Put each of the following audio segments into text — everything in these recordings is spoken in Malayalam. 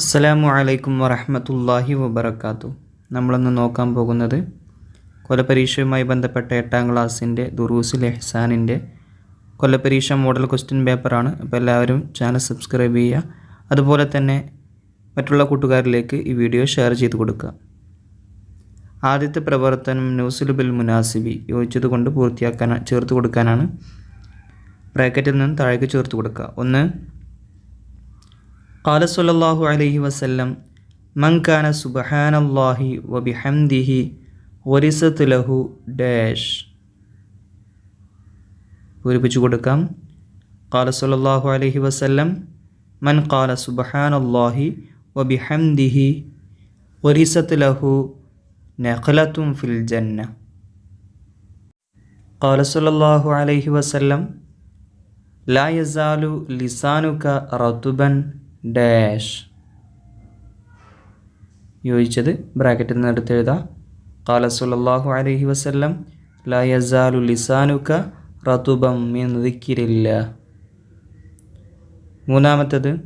അസ്സലാമു അലൈക്കും വറഹമത്തല്ലാഹി വബർക്കാത്തു നമ്മളിന്ന് നോക്കാൻ പോകുന്നത് കൊലപരീക്ഷയുമായി ബന്ധപ്പെട്ട എട്ടാം ക്ലാസ്സിന്റെ ദുറൂസുൽ എഹ്സാനിന്റെ കൊലപരീക്ഷ മോഡൽ ക്വസ്റ്റ്യൻ പേപ്പറാണ്. അപ്പോൾ എല്ലാവരും ചാനൽ സബ്സ്ക്രൈബ് ചെയ്യുക. അതുപോലെ തന്നെ മറ്റുള്ള കൂട്ടുകാരിലേക്ക് ഈ വീഡിയോ ഷെയർ ചെയ്ത് കൊടുക്കുക. ആദ്യത്തെ പ്രവർത്തനം ന്യൂസിലു ബിൽ മുനാസിബി യോജിച്ചത് കൊണ്ട് പൂർത്തിയാക്കാൻ ചേർത്ത് കൊടുക്കാനാണ്. ബ്രാക്കറ്റിൽ നിന്ന് താഴേക്ക് ചേർത്ത് കൊടുക്കുക. ഒന്ന് قال صلى الله عليه وسلم من كان سبحان الله وبحمده ورثت له ഡാഷ് പൂരിപ്പിച്ചു കൊടുക്കാം قال صلى الله عليه وسلم من قال سبحان الله وبحمده ورثت له نخلة في الجنة قال صلى الله عليه وسلم لا يزال لسانك رطبا ഡാഷ്. യോജിച്ചത് ബ്രാക്കറ്റിൽ നിന്ന് എടുത്ത് എഴുതാം. കാല സുലല്ലാഹു അലൈഹി വസല്ലം ലാ യസാലു ലിസാനുക റതുബം എന്ന് ദിക്കിരില്ല മൂന്നാമത്തത്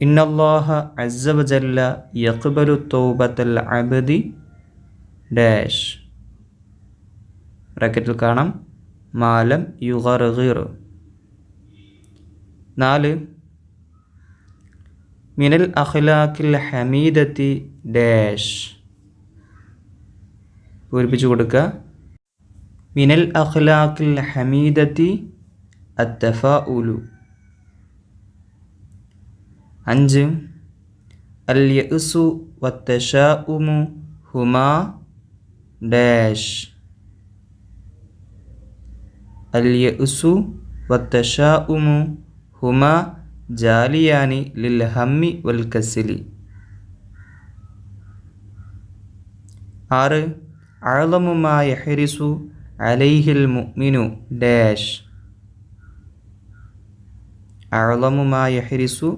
ഇന്നല്ലാഹ അസബല്ല യക്ബലു തൗബത്തൽ അബദി. ഡാഷ്. ബ്രാക്കറ്റിൽ കാണാം. മാലം യുഗർ നാല് മിനൽ അഖ്ലാഖിൽ ഹമീദത്തി ഡാഷ് പൂരിപ്പിച്ചു കൊടുക്കുക മിനൽ അഖ്ലാഖിൽ ഹമീദത്തി അത്തഫ ഉലു അഞ്ച്. അൽ യഅ്സു വത്തശാഉമു ഹുമാ ഡാഷ് അൽ യഅ്സു വത്തശാഉമു ഹുമാ ജാലിയാനി ലിൽ ഹമ്മി വൽ കസിലി ആറ് അഴലമുമാ യഹരിസു അലൈഹിൽ മുഅ്മിനു ഡാഷ്. അഴലമുമാ യഹരിസു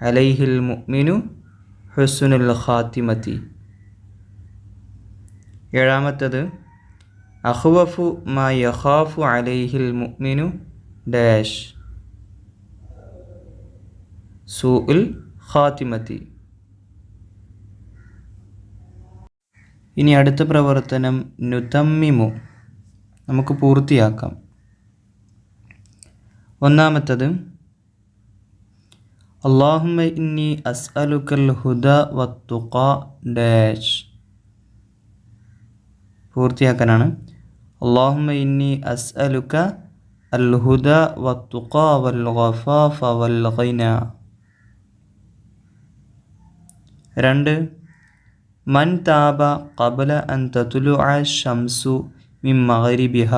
അലൈഹിൽ മുഅ്മിനു ഹുസ്നുൽ ഖാത്തിമത്തി ഏഴാമത്തത് അഹ്വഫു മാ യഖാഫു അലൈഹിൽ മുഅ്മിനു ഡാഷ്. സൂഉൽ ഖാത്തിമത്തി ഇനി അടുത്ത പ്രവർത്തനം നുതമ്മിമു. നമുക്ക് പൂർത്തിയാക്കാം. ഒന്നാമത്തത് അള്ളാഹുമ ഇന്നി അസ്അലുക്കൽ ഹുദ വത്തുക ഡാഷ്. പൂർത്തിയാക്കാനാണ്. അള്ളാഹുമ ഇന്നി അസ്അലുക്ക അൽ ഹുദ വത്തുക വൽ ഗഫാഫ വൽ ഗിന. രണ്ട് മൻ താബ കബല അൻ തതുലു ഷംസു മിം മഹരി ബിഹ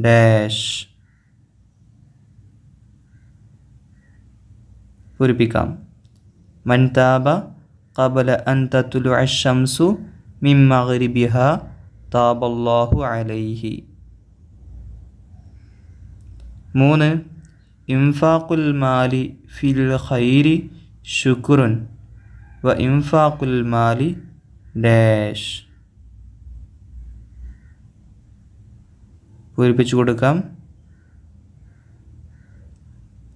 ഡാഷ്. പൂരിപ്പിക്കാം. മൻ താബ കബല അൻ തതുലു ഷംസു മിം മഹരി ബിഹ താബല്ലാഹു അലൈഹി. മൂന്ന് ഇംഫാഖുൽ മാലി ഫിൽ ഖൈരി ശുക്രുൻ. വ ഇംഫാഖുൽ മാലി ഡാഷ്. പൂരിപ്പിച്ചു കൊടുക്കാം.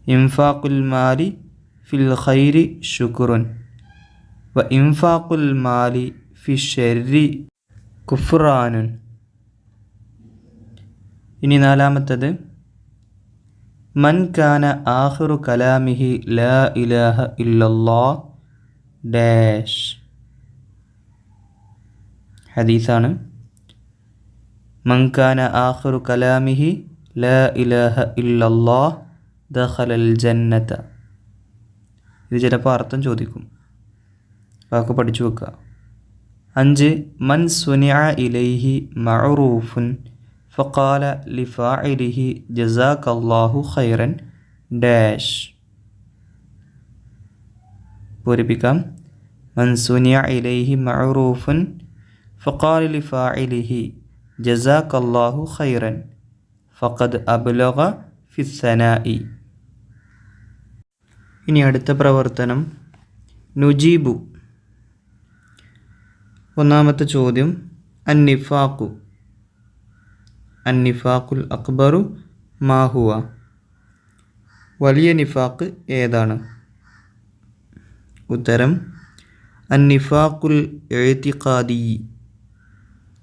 ഇംഫാഖുൽ മാലി ഫിൽ ഖൈരി ശുക്രുൻ. വ ഇംഫാഖുൽ മാലി ഫി ഷെരി കുഫ്റാനുൻ ഇനി നാലാമത്തത്. മൻ കാന ആഹുറു കലാമിഹി ലാ ഇലാഹ ഇല്ലല്ലാഹ് ഡാഷ്. ഹദീസാണ്. മങ്കാന ആഖിറു കലാമിഹി ലാ ഇലാഹ ഇല്ലല്ലാഹ് ദഖലൽ ജന്നത. ഇത് ചിലപ്പോൾ അർത്ഥം ചോദിക്കും. വാക്ക് പഠിച്ചു വെക്കുക. അഞ്ച് മൻ സുനിഅ ഇലൈഹി മഅറൂഫുൻ ഫഖാല ലിഫാഇലിഹി ജസാക്കല്ലാഹു ഖൈറൻ. ഡാഷ്. പൂരിപ്പിക്കാം. മൻസുനിയ ഇലൈഹി മഅറൂഫുൻ ഫഖാലി ഫാഇലിഹി ജസാക്കല്ലാഹു ഖൈറൻ ഫഖദ് അബ്ലഗ ഫിസ്സനായി ഇനി അടുത്ത പ്രവർത്തനം നുജീബു. ഒന്നാമത്തെ ചോദ്യം അന്നിഫാഖു. അന്നിഫാഖുൽ അക്ബറു മാഹുവ വലിയ നിഫാഖ് ഏതാണ്? ഉത്തരം അന്നിഫാഖുൽ എഴുത്തിഖാദി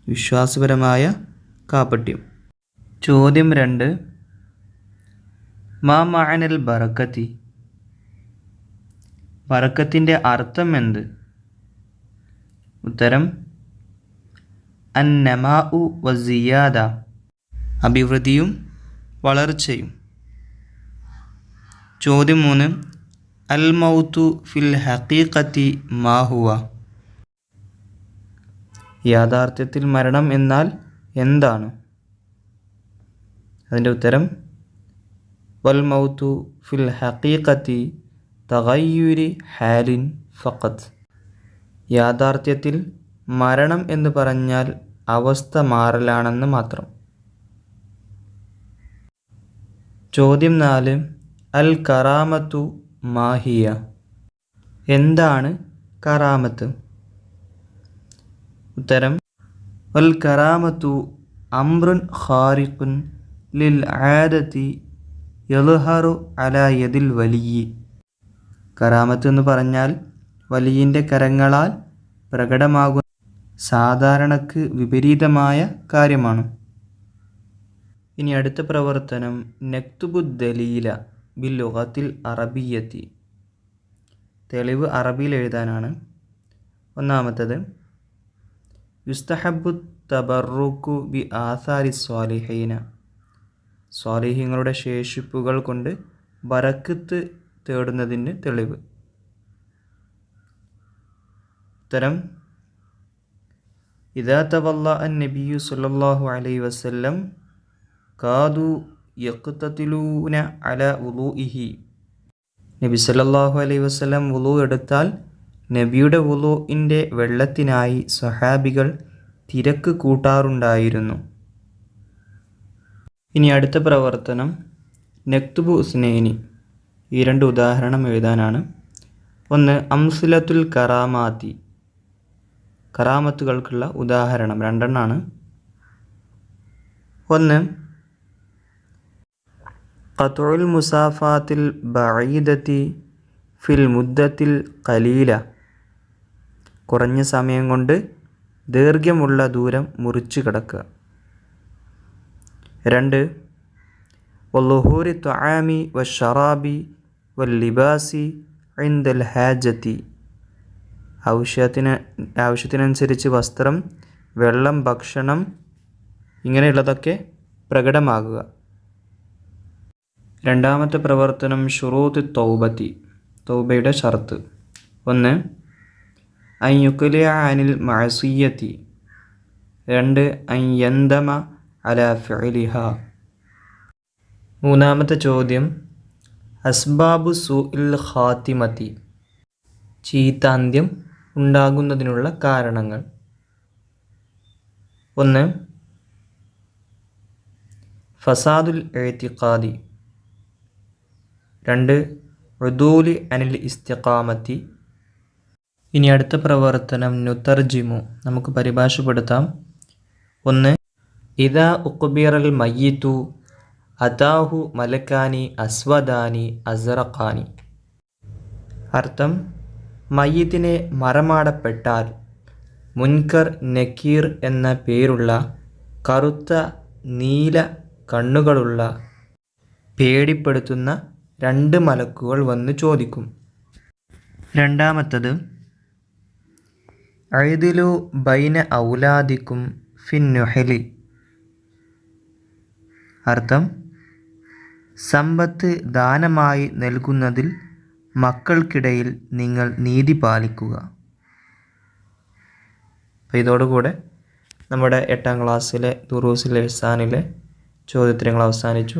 വിശ്വാസപരമായ കാപട്യം. ചോദ്യം രണ്ട് മാ മഅനൽ ബറക്കത്തി? ബറക്കത്തിന്റെ അർത്ഥം എന്ത്? ഉത്തരം അന്നമാ ഉ വസിയാദ അഭിവൃദ്ധിയും വളർച്ചയും. ചോദ്യം മൂന്ന് അൽ മൗത്തു ഫിൽ ഹക്കീഖത്തി മാഹുവ യാഥാർത്ഥ്യത്തിൽ മരണം എന്നാൽ എന്താണ്? അതിന്റെ ഉത്തരം വൽ മൗത്തു ഫിൽ ഹക്കീഖത്തി തകയ്യൂരി ഹാലിൻ ഫഖത്ത് യാഥാർത്ഥ്യത്തിൽ മരണം എന്ന് പറഞ്ഞാൽ അവസ്ഥ മാറലാണെന്ന് മാത്രം. ചോദ്യം നാല് അൽ കറാമത്തു മാഹിയ. എന്താണ് കറാമത്ത്? ഉത്തരം വൽ കറാമത്തു അമ്രുൻ ഖാരിഖുൻ ലിൽ ആദത്തി യൽഹറു അല യദിൽ വലിയി. കറാമത്ത് എന്ന് പറഞ്ഞാൽ വലിയിന്റെ കരങ്ങളാൽ പ്രകടമാകുന്ന സാധാരണക്ക് വിപരീതമായ കാര്യമാണ്. ഇനി അടുത്ത പ്രവർത്തനം നക്തുബുദ്ദലീല ബിൽ അറബിയത്തി. തെളിവ് അറബിയിൽ എഴുതാനാണ്. ഒന്നാമത്തത് യുസ്തഹബു തബറുക്കു ബി ആസാരി സ്വാലിഹീന. സ്വാലിഹീങ്ങളുടെ ശേഷിപ്പുകൾ കൊണ്ട് ബറക്കത്ത് തേടുന്നതിന് തെളിവ്. ഉത്തരം ഇദാ തവല്ല അൻ നബിയു സല്ലല്ലാഹു അലൈഹി വസല്ലം കാതു യക്തത്തിലൂന അല ഉലു ഇഹി നബി സല്ലല്ലാഹു അലൈഹി വസ്ലം ഉലു എടുത്താൽ നബിയുടെ ഉലുവിന്റെ വെള്ളത്തിനായി സഹാബികൾ തിരക്ക് കൂട്ടാറുണ്ടായിരുന്നു. ഇനി അടുത്ത പ്രവർത്തനം നക്തുബു ഉസ്നേനി. ഈ രണ്ട് ഉദാഹരണം എഴുതാനാണ്. ഒന്ന് അംസുലത്തുൽ കറാമാത്തി. കറാമത്തുകൾക്കുള്ള ഉദാഹരണം രണ്ടെണ്ണാണ്. ഒന്ന് ഖത്തുൽ മുസാഫാത്തിൽ ബഈദത്തി ഫിൽ മുദ്ദത്തിൽ കലീല കുറഞ്ഞ സമയം കൊണ്ട് ദൈർഘ്യമുള്ള ദൂരം മുറിച്ചു കിടക്കുക. രണ്ട് വല്ലുഹൂരി ത്വആമി വഷറാബി വല്ലിബാസി ഐന്ദൽ ഹാജത്തി. ആവശ്യത്തിന് ആവശ്യത്തിനനുസരിച്ച് വസ്ത്രം വെള്ളം ഭക്ഷണം ഇങ്ങനെയുള്ളതൊക്കെ പ്രകടമാകുക. രണ്ടാമത്തെ പ്രവർത്തനം ഷുറൂത്ത് തൗബത്തി തൗബയുടെ ഷർത്ത്. ഒന്ന് അയ്യുക്കലിയ അനിൽ മഴസീയത്തി രണ്ട് അയ്യന്തമ അല ഫിലിഹ മൂന്നാമത്തെ ചോദ്യം അസ്ബാബു സു ഇൽ ഖാത്തിമത്തി. ചീത്താന്ത്യം ഉണ്ടാകുന്നതിനുള്ള കാരണങ്ങൾ. ഒന്ന് ഫസാദുൽ എഴുത്തിഖാദി രണ്ട് റുദൂലി അനിൽ ഇസ്തിഖാമത്തി. ഇനി അടുത്ത പ്രവർത്തനം നുത്തർജിമു നമുക്ക് പരിഭാഷപ്പെടുത്താം. ഒന്ന് ഇതാ ഉക്കുബീറൽ മയ്യിത്തു അതാഹു മലക്കാനി അസ്വദാനി അസറഖാനി. അർത്ഥം മയ്യത്തിനെ മറമാടപ്പെട്ടാൽ മുൻകർ നക്കീർ എന്ന പേരുള്ള കറുത്ത നീല കണ്ണുകളുള്ള പേടിപ്പെടുത്തുന്ന രണ്ട് മലക്കുകൾ വന്ന് ചോദിക്കും. രണ്ടാമത്തത് ഐദിലു ബൈന ഔലാദിക്കും ഫിന്നുഹലി അർത്ഥം സമ്പത്ത് ദാനമായി നൽകുന്നതിൽ മക്കൾക്കിടയിൽ നിങ്ങൾ നീതി പാലിക്കുക. അപ്പോൾ ഇതോടുകൂടെ നമ്മുടെ എട്ടാം ക്ലാസ്സിലെ ദുറൂസിലെ ഇസാനിലെ ചോദ്യോത്തരങ്ങൾ അവസാനിച്ചു.